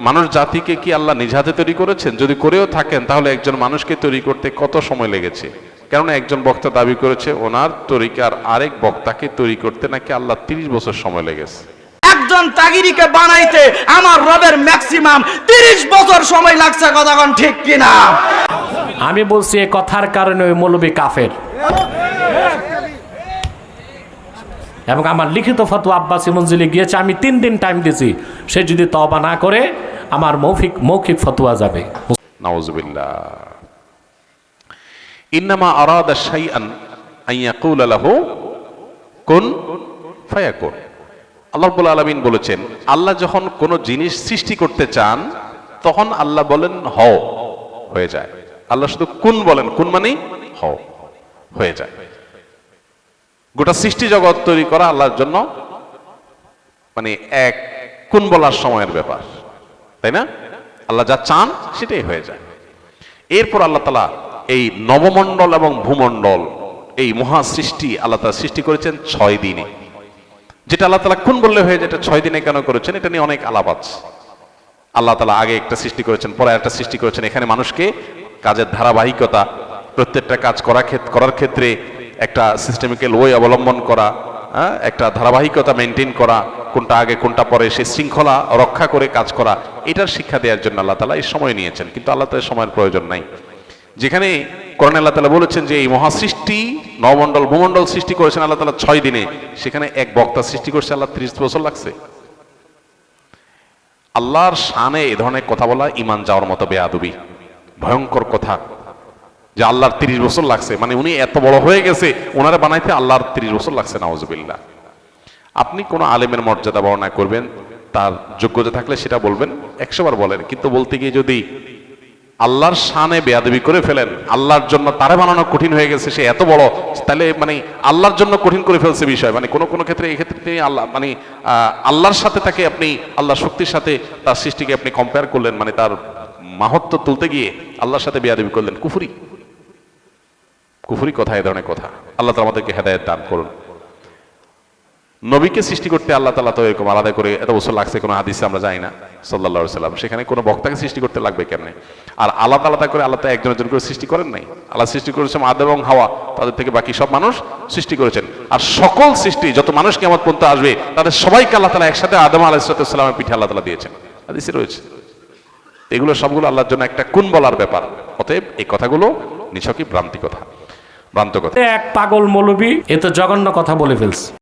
মানুষ জাতিকে কি আল্লাহ নিজ হাতে তৈরি করেছেন? যদি করেও থাকেন তাহলে একজন মানুষকে তৈরি করতে কত সময় লেগেছে? কেননা একজন বক্তা দাবি করেছে ওনার তরিকার আরেক বক্তাকে তৈরি করতে নাকি আল্লাহ তিরিশ বছর সময় লেগেছে। একজন তাগিরিকে বানাইতে আমার রবের ম্যাক্সিমাম তিরিশ বছর সময় লাগছে কথাখন ঠিক কিনা? আমি বলছি এই কথার কারণে ওই মৌলবী কাফের। এবং আমার লিখিত ফতোয়া আব্বাসী মঞ্জিলে গিয়েছে, আমি তিন দিন টাইম দিয়েছি সে যদি তবা না করে, আমার মৌখিক মৌখিক ফতোয়া যাবে। নাউজুবিল্লাহ ইন্নামা কুন আল্লাহ বলেছেন, আল্লাহ যখন কোন জিনিস সৃষ্টি করতে চান, তখন আল্লাহ বলেন, হও, হয়ে যায়। আল্লাহ শুধু কুন বলেন, কুন মানে হও, হয়ে যায়। গোটা সৃষ্টি জগৎ তৈরি করা আল্লাহর জন্য মানে এক কোন বলার সময়ের ব্যাপার, তাই না? আল্লাহ যা চান সেটাই হয়ে যায়। এরপর আল্লাহ তালা এই নবমণ্ডল এবং ভূমণ্ডল, এই মহা সৃষ্টি আল্লাহ তালা সৃষ্টি করেছেন ছয় দিনে। যেটা আল্লাহ তালা কোন বললে হয়ে যেটা ছয় দিনে কেন করেছেন, এটা নিয়ে অনেক আলাপ আছে। আল্লাহ তালা আগে একটা সৃষ্টি করেছেন, পরে একটা সৃষ্টি করেছেন। এখানে মানুষকে কাজের ধারাবাহিকতা, প্রত্যেকটা কাজ করা করার ক্ষেত্রে একটা সিস্টেমিক্যাল ওয়ে অবলম্বন করা হ্যাঁ, একটা ধারাবাহিকতা মেনটেন করা কোনটা আগে কোনটা পরে সেই শৃঙ্খলা রক্ষা করে কাজ করা এটার শিক্ষা দেওয়ার জন্য আল্লাহ তালা এই সময় নিয়েছেন কিন্তু আল্লাহ তালা সময়ের প্রয়োজন নাই। যেখানে কোরআন আল্লাহ তালা বলেছেন যে এই মহাসৃষ্টি নবমণ্ডল ভূমণ্ডল সৃষ্টি করেছেন আল্লাহ তালা ছয় দিনে সেখানে এক বক্তা সৃষ্টি করছে আল্লাহ ত্রিশ বছর লাগছে। আল্লাহর শানে এ ধরনের কথা বলা ইমান যাওয়ার মতো বেয়াদবি ভয়ঙ্কর কথা। যে আল্লাহর তিরিশ বছর লাগছে। মানে উনি এত বড় হয়ে গেছে ওনারা বানাইতে আল্লাহর তিরিশ বছর লাগছে নাওজবিল্লা আপনি কোনো আলেমের মর্যাদা বর্ণনা করবেন, তার যোগ্যতা থাকলে সেটা বলবেন একশো বার বলেন। কিন্তু বলতে গিয়ে যদি আল্লাহর শানে বেয়াদবি করে ফেলেন, আল্লাহর জন্য তারে বানানো কঠিন হয়ে গেছে, সে এত বড়, তাহলে মানে আল্লাহর জন্য কঠিন করে ফেলছে বিষয়। মানে কোনো কোনো ক্ষেত্রে, এই ক্ষেত্রে তিনি আল্লাহ মানে আল্লাহর সাথে তাকে আপনি, আল্লাহর শক্তির সাথে তার সৃষ্টিকে আপনি কম্পেয়ার করলেন মানে তার মাহত্ব তুলতে গিয়ে আল্লাহর সাথে বেয়াদবি করলেন। কুফুরি। কুফুরি কথা, এ ধরনের কথা। আল্লাহ তালা আমাদেরকে হেদায়ত দান করুন। নবীকে সৃষ্টি করতে আল্লাহ তালা তো এরকম আলাদা করে এত বছর লাগছে, কোনো হাদিসে আমরা যাই না সাল্লাহ সাল্লাম সেখানে কোনো বক্তাকে সৃষ্টি করতে লাগবে কেমনে? আর আলাদা আলাদা করে আল্লাহ একজন একজন করে সৃষ্টি করেন নাই। আল্লাহ সৃষ্টি করেছেন আদম এবং হাওয়া, তাদের থেকে বাকি সব মানুষ সৃষ্টি করেছেন। আর সকল সৃষ্টি, যত মানুষ কেমন পর্যন্ত আসবে, তাদের সবাইকে আল্লাহ তালা একসাথে আদম আলাহিসাল্লামের পিঠে আল্লাহ তালা দিয়েছেন। হাদিসে রয়েছে। এগুলো সবগুলো আল্লাহর জন্য একটা কোন বলার ব্যাপার। অতএব এই কথাগুলো নিছকই ভ্রান্তি কথা। ভ্রান্ত কথা। এক পাগল মৌলবী এ তো জঘন্য কথা বলে ফেলছে।